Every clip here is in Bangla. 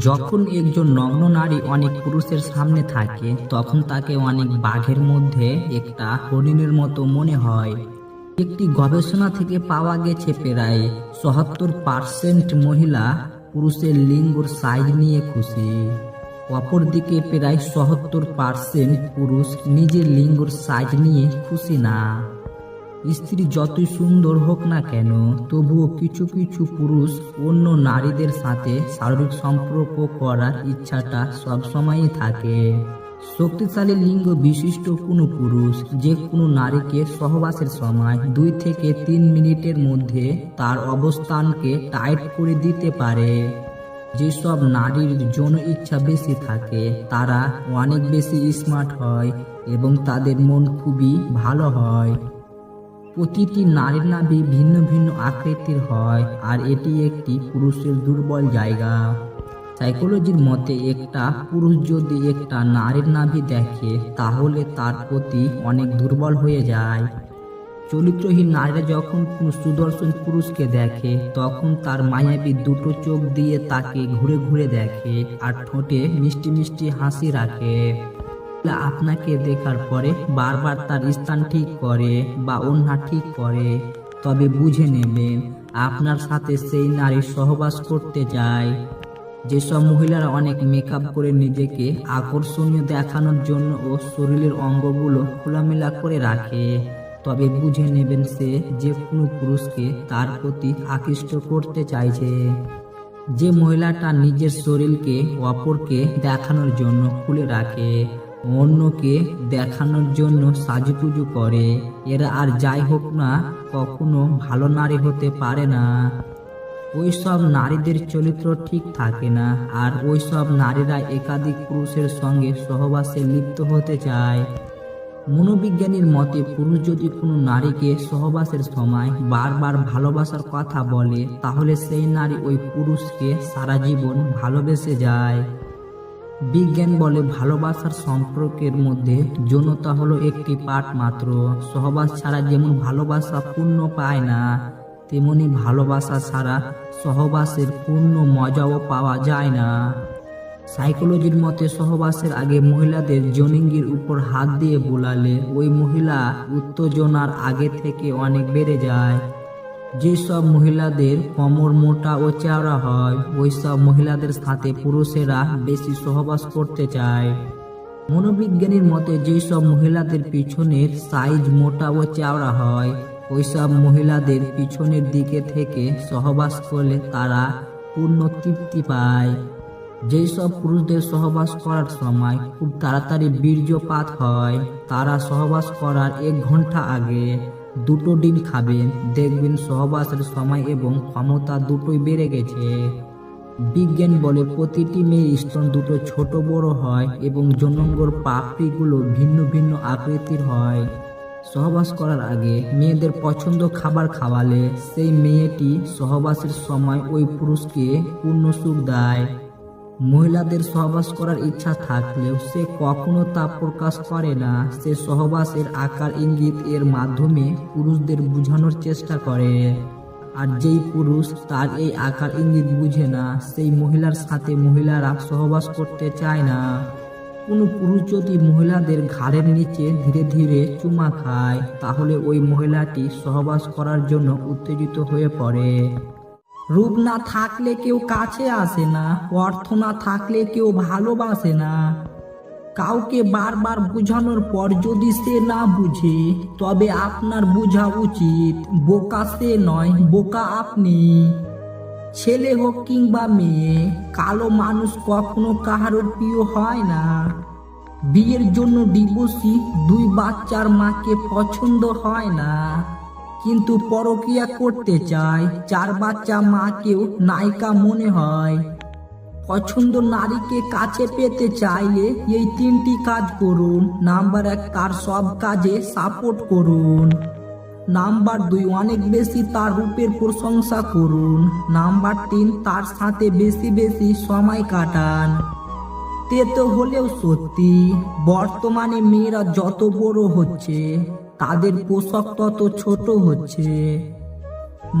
যখন একজন নগ্ন নারী অনেক পুরুষের সামনে থাকে, তখন তাকে অনেক বাঘের মধ্যে একটা হরিণের মতো মনে হয়। একটি গবেষণা থেকে পাওয়া গেছে প্রায় চুয়াত্তর পার্সেন্ট মহিলা পুরুষের লিঙ্গর সাইজ নিয়ে খুশি। অপরদিকে প্রায় সত্তর পার্সেন্ট পুরুষ নিজের লিঙ্গর সাইজ নিয়ে খুশি না। স্ত্রী যতই সুন্দর হোক না কেন, তবুও কিছু কিছু পুরুষ অন্য নারীদের সাথে শারীরিক সম্পর্ক করার ইচ্ছাটা সবসময়ই থাকে। শক্তিশালী লিঙ্গ বিশিষ্ট কোনো পুরুষ যে কোনো নারীকে সহবাসের সময় দুই থেকে তিন মিনিটের মধ্যে তার অবস্থানকে টাইট করে দিতে পারে। যেসব নারীর যৌন ইচ্ছা বেশি থাকে, তারা অনেক বেশি স্মার্ট হয় এবং তাদের মন খুবই ভালো হয়। প্রতিটি নারীর নাভি ভিন্ন ভিন্ন আকৃতির হয়, আর এটি একটি পুরুষের দুর্বল জায়গা। সাইকোলজির মতে, একটা পুরুষ যদি একটা নারীর নাভি দেখে, তাহলে তার প্রতি অনেক দুর্বল হয়ে যায়। চরিত্রহীন নারীরা যখন কোনো সুদর্শন পুরুষকে দেখে, তখন তার মায়াবী দুটো চোখ দিয়ে তাকে ঘুরে ঘুরে দেখে আর ঠোঁটে মিষ্টি মিষ্টি হাসি রাখে। আপনাকে দেখার পরে বারবার তার স্থান ঠিক করে বা অন্যা ঠিক করে। তবে বুঝে নেবেন আপনার সাথে সেই নারী সহবাস করতে যায়। যেসব মহিলারা অনেক মেকআপ করে নিজেকে আকর্ষণীয় দেখানোর জন্য ও শরীরের অঙ্গগুলো খোলামেলা করে রাখে, তবে বুঝে নেবেন সে যে কোনো পুরুষকে তার প্রতি আকৃষ্ট করতে চাইছে। যে মহিলাটা নিজের শরীরকে, অপরকে দেখানোর জন্য খুলে রাখে অন্যকে দেখানোর জন্য সাজুগুজু করে। এরা আর যাই হোক না, কখনো ভালো নারী হতে পারে না। ওইসব নারীদের চরিত্র ঠিক থাকে না, আর ওইসব নারীরা একাধিক পুরুষের সঙ্গে সহবাসে লিপ্ত হতে চায়। মনোবিজ্ঞানীর মতে, পুরুষ যদি কোনো নারীকে সহবাসের সময় বারবার ভালোবাসার কথা বলে, তাহলে সেই নারী ওই পুরুষকে সারা জীবন ভালোবেসে যায়। বিজ্ঞান বলে ভালোবাসার সম্পর্কের মধ্যে যৌনতা হলো একটি পার্ট মাত্র। সহবাস ছাড়া যেমন ভালোবাসা পূর্ণ পায় না, তেমনি ভালোবাসা ছাড়া সহবাসের পূর্ণ মজাও পাওয়া যায় না। সাইকোলজির মতে সহবাসের আগে মহিলাদের জনিঙ্গির উপর হাত দিয়ে বোলালে ওই মহিলা উত্তেজনার আগে থেকে অনেক বেড়ে যায়। যেসব মহিলাদের কোমর মোটা ও চওড়া হয় ওই সব মহিলাদের সাথে পুরুষেরা বেশি সহবাস করতে চায়। মনোবিজ্ঞানীর মতে, যেসব মহিলাদের পিছনের সাইজ মোটা ও চওড়া হয়, ওইসব মহিলাদের পিছনের দিকে থেকে সহবাস করলে তারা পূর্ণ তৃপ্তি পায়। যেসব পুরুষদের সহবাস করার সময় খুব তাড়াতাড়ি বীর্যপাত হয়, তারা সহবাস করার এক ঘণ্টা আগে দুটো ডিম খাবেন, দেখবেন সহবাসের সময় এবং ক্ষমতা দুটোই বেড়ে গেছে। বিজ্ঞান বলে প্রতিটি মেয়ের স্তন দুটো ছোট বড় হয় এবং জনঙ্গর পাপড়িগুলো ভিন্ন ভিন্ন আকৃতির হয়। সহবাস করার আগে মেয়েদের পছন্দ খাবার খাওয়ালে সেই মেয়েটি সহবাসের সময় ওই পুরুষকে পূর্ণ সুখ দেয়। মহিলাদের সহবাস করার ইচ্ছা থাকলেও সে কখনো তা প্রকাশ করে না। সে সহবাসের আকার ইঙ্গিত এর মাধ্যমে পুরুষদের বোঝানোর চেষ্টা করে। আর যেই পুরুষ তার এই আকার ইঙ্গিত বুঝে না, সেই মহিলার সাথে মহিলারা সহবাস করতে চায় না। কোনো পুরুষ যদি মহিলাদের ঘাড়ের নিচে ধীরে ধীরে চুমা খায়, তাহলে ওই মহিলাটি সহবাস করার জন্য উত্তেজিত হয়ে পড়ে। রূপ না থাকলে কেউ কাছে আসে না, অর্থ না থাকলে কেউ ভালোবাসে না। কাউকে বারবার বোঝানোর পর যদি সে না বুঝে, তবে আপনার বোঝা উচিত, বোকা সে নয়, বোকা আপনি। ছেলে হোক কিংবা মেয়ে, কালো মানুষ কখনো কাহারোর প্রিয় হয় না। বিয়ের জন্য ডিভোর্সি দুই বাচ্চার মাকে পছন্দ হয় না। কিন্তু পরকিয়া করতে চায়। চার বাচ্চা মাকেও নায়িকা মনে হয়। পছন্দ নারীকে কাছে পেতে চাইলে এই তিনটি কাজ করুন। নাম্বার এক, তার সব কাজে সাপোর্ট করুন। নাম্বার দুই, অনেক বেশি তার রূপের প্রশংসা করুন। নাম্বার তিন, তার সাথে বেশি বেশি সময় কাটান। তে তো হলেও সত্যি। বর্তমানে মেয়েরা যত বড় হচ্ছে তাদের পোশাক তত ছোট হচ্ছে।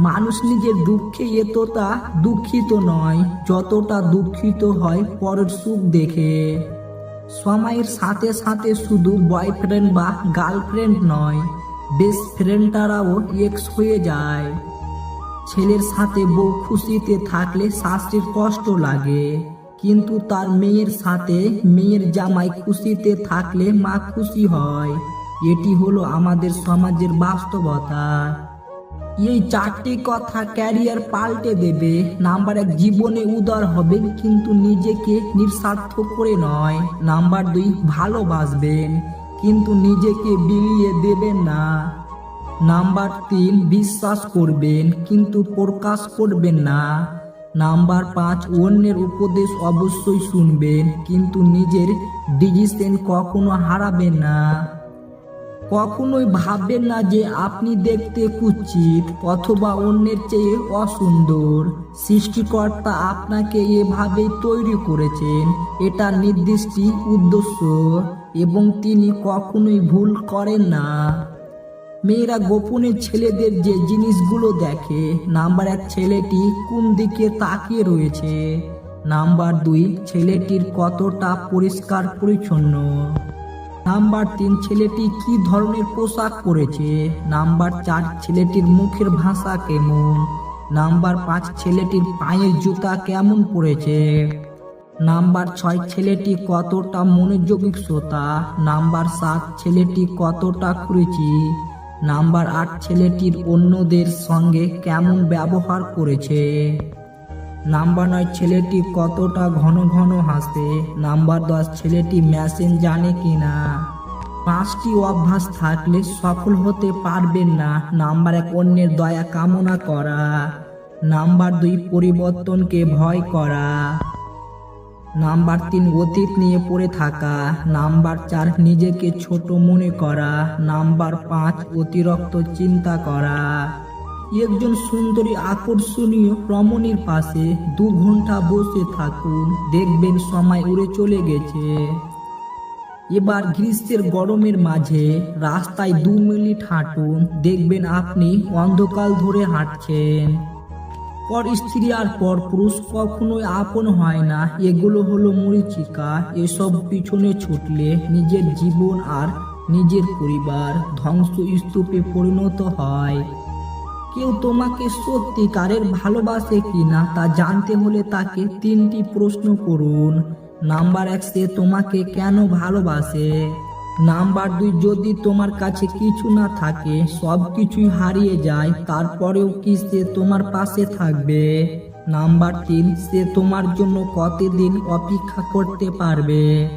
মানুষ নিজের দুঃখে এতটা দুঃখিত নয়, যতটা দুঃখিত হয় পরের সুখ দেখে। সময়ের সাথে সাথে শুধু বয়ফ্রেন্ড বা গার্লফ্রেন্ড নয় বেস্ট ফ্রেন্ডটারাও এক্স হয়ে যায়। ছেলের সাথে বউ খুশিতে থাকলে শাস্তির কষ্ট লাগে, কিন্তু তার মেয়ের সাথে মেয়ের জামাই খুশিতে থাকলে মা খুশি হয়। এটি হলো আমাদের সমাজের বাস্তবতা। এই চারটি কথা ক্যারিয়ার পাল্টে দেবে। নাম্বার এক, জীবনে উদার হবেন, কিন্তু নিজেকে নিঃস্বার্থ করে নয়। নাম্বার দুই, ভালোবাসবেন, কিন্তু নিজেকে বিলিয়ে দেবেন না। নাম্বার তিন, বিশ্বাস করবেন, কিন্তু প্রকাশ করবেন না। নাম্বার পাঁচ, অন্যের উপদেশ অবশ্যই শুনবেন, কিন্তু নিজের ডিসিশন কখনো হারাবেন না। কখনোই ভাববেন না যে আপনি দেখতে কুচিত অথবা অন্যের চেয়ে অসুন্দর। সৃষ্টিকর্তা আপনাকে এভাবেই তৈরি করেছেন, এটা নির্দিষ্ট উদ্দেশ্য এবং তিনি কখনোই ভুল করেন না। মেয়েরা গোপনে ছেলেদের যে জিনিসগুলো দেখে, নাম্বার এক ছেলেটি কোন দিকে তাকিয়ে রয়েছে? নাম্বার দুই, ছেলেটির কতটা পরিষ্কার পরিচ্ছন্ন নাম্বার তিন ছেলেটি কি ধরনের পোশাক পরেছে? নাম্বার চার ছেলেটির মুখের ভাষা কেমন? নাম্বার পাঁচ ছেলেটির পায়ের জুতা কেমন পরেছে? নাম্বার ছয় ছেলেটি কতটা মনোযোগী শ্রোতা? নাম্বার সাত ছেলেটি কতটা খুঁড়েছি নাম্বার আট ছেলেটির অন্যদের সঙ্গে কেমন ব্যবহার করেছে? নাম্বার নয়, ছেলেটি কতটা ঘন ঘন হাসে। নাম্বার দশ, ছেলেটি মেশিন জানে কি না পাঁচটি অভ্যাস থাকলে সফল হতে পারবেন না। নাম্বার এক, অন্যের দয়া কামনা করা। নাম্বার দুই, পরিবর্তনকে ভয় করা। নাম্বার তিন, অতীত নিয়ে পড়ে থাকা। নাম্বার চার, নিজেকে ছোট মনে করা। নাম্বার পাঁচ, অতিরিক্ত চিন্তা করা। একজন সুন্দরী আকর্ষণীয় রমণীর পাশে দু ঘণ্টা বসে থাকুন। দেখবেন সময় উড়ে চলে গেছে। এবার গ্রীষ্মের গরমের মাঝে রাস্তায় দু মিনিট হাঁটুন। দেখবেন আপনি অন্ধকাল ধরে হাঁটছেন। পর স্ত্রী আর পর পুরুষ কখনোই আপন হয় না। এগুলো হলো মরিচিকা। এসব পিছনে ছুটলে নিজের জীবন আর নিজের পরিবার ধ্বংস স্তূপে পরিণত হয়। কেউ তোমাকে সত্যিকারের ভালোবাসে কিনা তা জানতে হলে তাকে তিনটি প্রশ্ন করুন। নাম্বার এক, সে তোমাকে কেন ভালোবাসে? নাম্বার দুই, যদি তোমার কাছে কিছু না থাকে, সব কিছুই হারিয়ে যায়, তারপরেও কি সে তোমার পাশে থাকবে? নাম্বার তিন, সে তোমার জন্য কতদিন অপেক্ষা করতে পারবে?